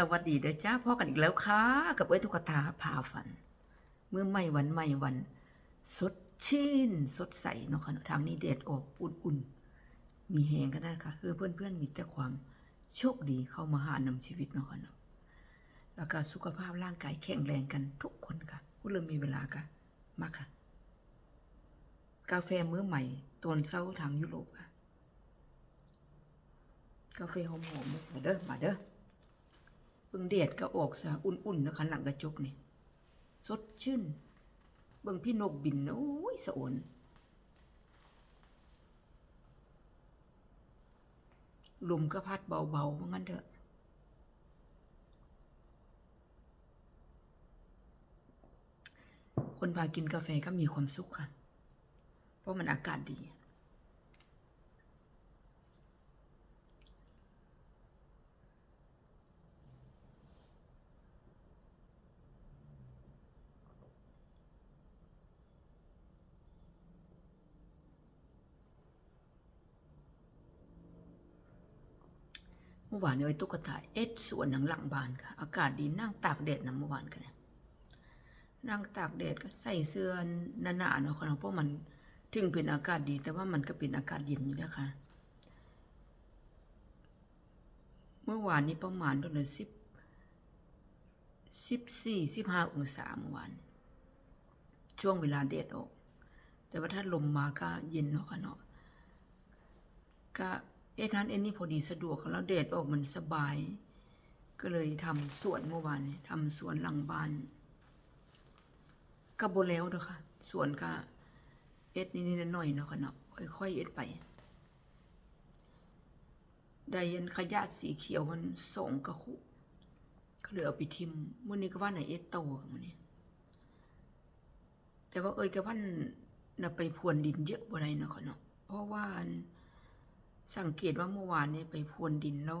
สวัสดีเด้อจ้าพ่อกันอีกแล้วค่ะ กับเอ้ยทุกตาพาฝัน เมื่อไม่วันไม่วัน สดชื่น สดใสเนาะค่ะทางนี้แดดออกอุ่นๆ มีแหงกันนะคะเออเพื่อนๆ มีแต่ความโชคดีเข้ามาหานำชีวิตเนาะค่ะเนาะแล้วก็สุขภาพร่างกายแข็งแรงกันทุกคนค่ะผู้เริ่มมีเวลาค่ะมาค่ะ กาแฟมื้อใหม่ตอนเช้าทางยุโรปค่ะ กาแฟหอมๆมาเด้อมาเด้อ บิ่งแดดก็ออกซะอุ่นๆนะคะหลังกระจกนี่สดชื่น เบิ่งพี่นกบินนะโอ้ยสะอนลมก็พัดเบาๆว่างั้นเถอะ คนพากินกาแฟก็มีความสุขค่ะ เพราะมันอากาศดี เมื่อวานเนี่ยไอ้ตุ๊กตาเอ็ดสวนหนังหลังบานค่ะ อากาศดีนั่งตากแดดนะเมื่อวานกันเนี่ยนั่งตากแดดก็ใส่เสื้อหนาๆเนาะค่ะเพราะมันถึงเป็นอากาศดี แต่ว่ามันก็เป็นอากาศเย็นอยู่แล้วค่ะเมื่อวานนี้ประมาณเท่าไหร่สิบสิบสี่สิบห้าองศาเมื่อวานช่วงเวลาแดดออก แต่ว่าถ้าลมมาก็เย็นเนาะค่ะเนาะก็ เอะนั้นเอ็นนี่พอดีสะดวกแล้วแดดออกมันสบาย ก็เลยทำสวนเมื่อวานทำสวนหลังบ้านก็บแล้วเด้อค่ะสวนก็เอ็ดนิดๆหน่อยๆเนาะค่ะเนาะค่อยๆเอ็ดไปได้ยันขยะสีเขียวมันส่งกระคุก็เลยเอาไปทิมมื้อนี้ก็ว่าไหนเอ็ดโตค่ะมื้อนี้แต่ว่าเอ้ยก็ว่าน่ะไปพรวนดินเยอะบ่ได้เนาะค่ะเนาะเพราะว่า สังเกตว่าเมื่อวานเนี่ยไปพรวนดินแล้ว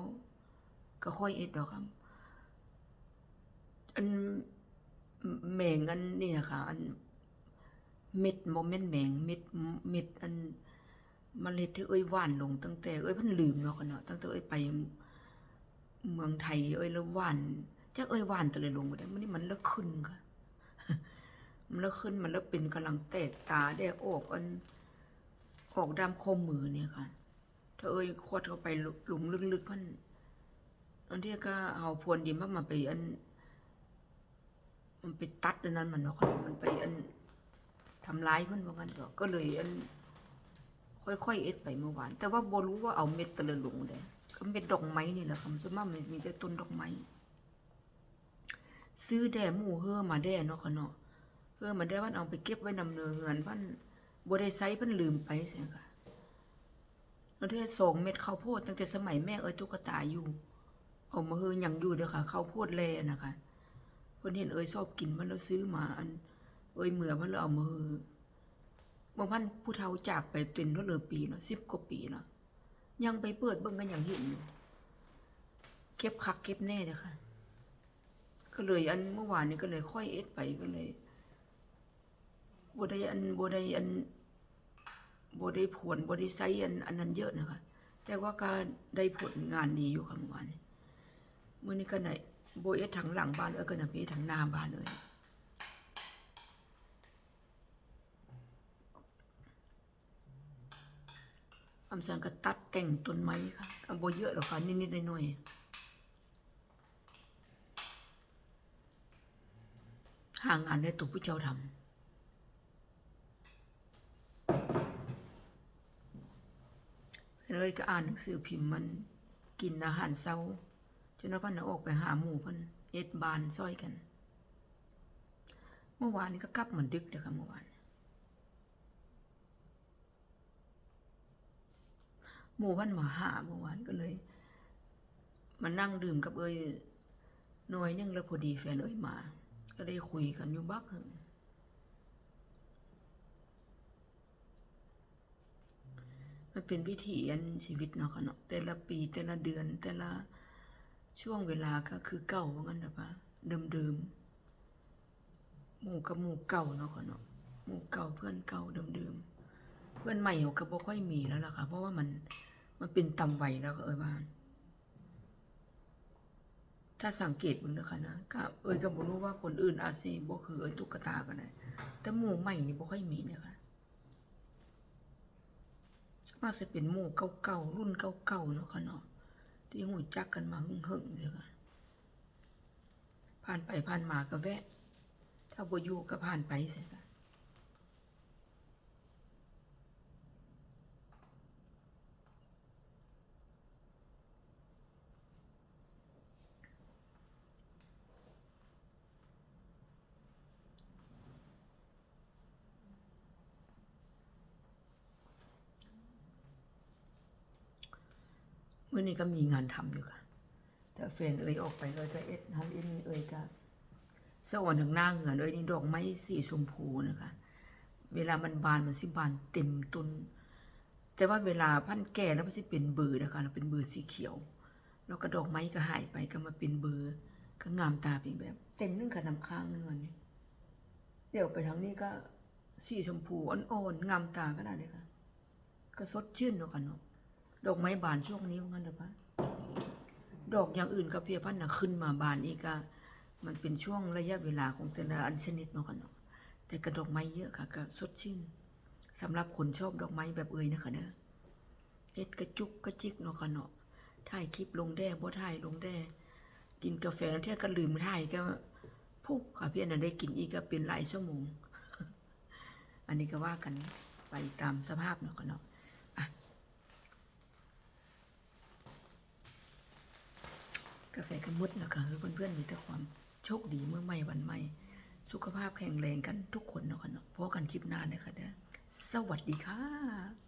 ก็ค่อยเอ็ดดอกครับ อันแมงอันนี่นะคะอันเม็ดโมเมนต์แมงเม็ดเม็ดอันเมล็ดที่เอ้ยหว่านลงตั้งแต่เอ้ยพิ่นลืมเนาะค่ะเนาะตั้งแต่เอ้ยไปเมืองไทย เอ้ยแล้วหว่านจักเอ้ยหว่านต่เลยลงบ่ได้มันนี่มันเลิกขึ้นค่ะ มันเลิกขึ้นมันเลิกเป็นกำลังแตกตาได้ออกอันออกดามคมมือเนี่ยค่ะ ถ้าเอ้ยขวดเข้าไปหลุมลึกๆพันอันที่ก็เอาพรวนดินมามาไปอัน มันไปตัดนั้นมันเนาะค่ะมันไปอันทำร้ายเพิ่อนว่างั้นก็ก็เลยอัน ค่อยๆเอ็ดไปเมื่อวาน แต่ว่าบรู้ว่าเอาเม็ดตะละหลงเด้ก็เม็ดดอกไม้นี่แหละค่ะส่วนมามันมีแต่ต้นดอกไม้ซื้อแด่หมู่เฮอมาแด่เนาะค่ะเนาะเฮอมาแด่วันเอาไปเก็บไว้นำเนือเงินพันบ่ได้ใช้เพิ่นลืมไปเสียค่ะ แล้วที่สองเม็ดข้าวโพดตั้งแต่สมัยแม่เอ้ยตุ๊กตาอยู่เอามาเฮอยังอยู่เด้อค่ะข้าวโพดแลนะคะเพิ่นเห็นเอ้ยชอบกินมันแล้วซื้อมาอัน เอ้ยเมื่อมันแล้วเอามาเฮอบางพันผู้เฒ่าจากไปเป็นก็เลยปีเนาะ10กว่าปีเนาะยังไปเปิดเบิ่งกันอย่างเห็นอยู่เก็บคักเก็บแน่เด้อค่ะ ก็เลยอันเมื่อวานนี้ก็เลยค่อยเอ็ดไปก็เลยบ่ได้อันบ่ได้อัน บได้ผลบได้ใช้อันอันนั้นเยอะนะคะ แต่ว่าก็ได้ผลงานดีอยู่ค่ะเมื่อวานมื้อนี้ก็ไหนโบเอสถังหลังบ้านเอ้ยก็น่ะมีถังหน้าบ้านเลยอำสันก็ตัดแต่งต้นไม้ค่ะก็บ่เยอะหรอกค่ะนิดๆหน่อยๆหางานได้ตัวผู้เจ้าทำ เล ยก็อ่านหนังสือพิมพ์มัน กินอาหารเช้าจนว่าพันออกไปหาหมู่พันเอ็ดบานซ้อยกัน เมื่อวานนี้ก็กลับเหมือนดึกเลยค่ะเมื่อวานหมู่พันมาหาเมื่อวานก็เลยมานั่งดื่มกับเอ้ยน่อยนึงแล้วพอดีแฟนเอ้ยมา ก็ได้คุยกันอยู่บักหนึ่ง มันเป็นวิถีอันชีวิตเนาะค่ะเนาะแต่ละปีแต่ละเดือนแต่ละช่วงเวลาก็คือเก่าว่างั้นนะปะเดิมๆหมู่กับหมู่เก่าเนาะค่ะเนาะหมู่เก่าเพื่อนเก่าเดิมๆเพื่อนใหม่เขาก็บ่ค่อยมีแล้วล่ะค่ะ เพราะว่ามันมันเป็นตำไวแล้วก็เอ้ยบ้านถ้าสังเกตมึงนะคะนะก็เอ้ยก็บ่รู้ว่าคนอื่นอาจสิบ่คือเอ้ยตุ๊กตาก็ได้แต่หมู่ใหม่นี่บ่ค่อยมีนะคะ มากสิเป็นหมู่เก่าๆรุ่นเก่าๆเนาะค่ะเนาะที่หูจักกันมาหึ่งๆเลยค่ะผ่านไปผ่านมาก็แวะ ถ้าบ่อยู่ก็ผ่านไปใช่ค่ะ เมื่อนี้ก็มีงานทำอยู่ค่ะแต่แฟนเอ่ยออกไปเลยก็เอ็ดฮันเอ็ดนี่เอ่ยก็สวรรค์ทางหน้าเหงือนเอ่ยนี่ดอกไม้สีชมพูนะคะ เวลามันบานมันสิบานเต็มต้นแต่ว่าเวลาพันแก่แล้วมันสิเป็นเบือนะคะแล้วเป็นเบือสีเขียว แล้วก็ดอกไม้ก็หายไปก็มาเป็นเบือก็งามตาเพียงแบบ เต็มนึ่งกับน้ำค้างเงินนี่เดี๋ยวไปทางนี้ก็สีชมพูอ่อนๆงามตาก็ได้เลยค่ะ ก็สดชื่นเนาะค่ะเนาะ ดอกไม้บานช่วงนี้ว่างั้นเถอปะดอกอย่างอื่นกับเพียพันธุ์นะขึ้นมาบานอีกอะมันเป็นช่วงระยะเวลาของแต่ละอันชนิดเนาะค่ะเนาะแต่กระดอกไม้เยอะค่ะก็สดชื่นสำหรับคนชอบดอกไม้แบบเอ่ยนะคะเนอะเอ็ดกระจุกกระจิกเนาะค่ะเนาะถ่ายคลิปลงแด้บ่ถ่ายลงแด้กินกาแฟแล้วเที่ยก็ลืมถ่ายก็พุกค่ะพี่อันนั้นได้กินอีกก็เป็นหลายชั่วโมง อันนี้ก็ว่ากันไปตามสภาพเนาะค่ะเนาะ กาแฟกันมุดนะคะคือเพื่อนๆมีแต่ความโชคดีเมื่อไม่วันไม่สุขภาพแข็งแรงกันทุกคนเนาะค่ะเนาะพบกันคลิปหน้าเลยค่ะเด้อสวัสดีค่ะ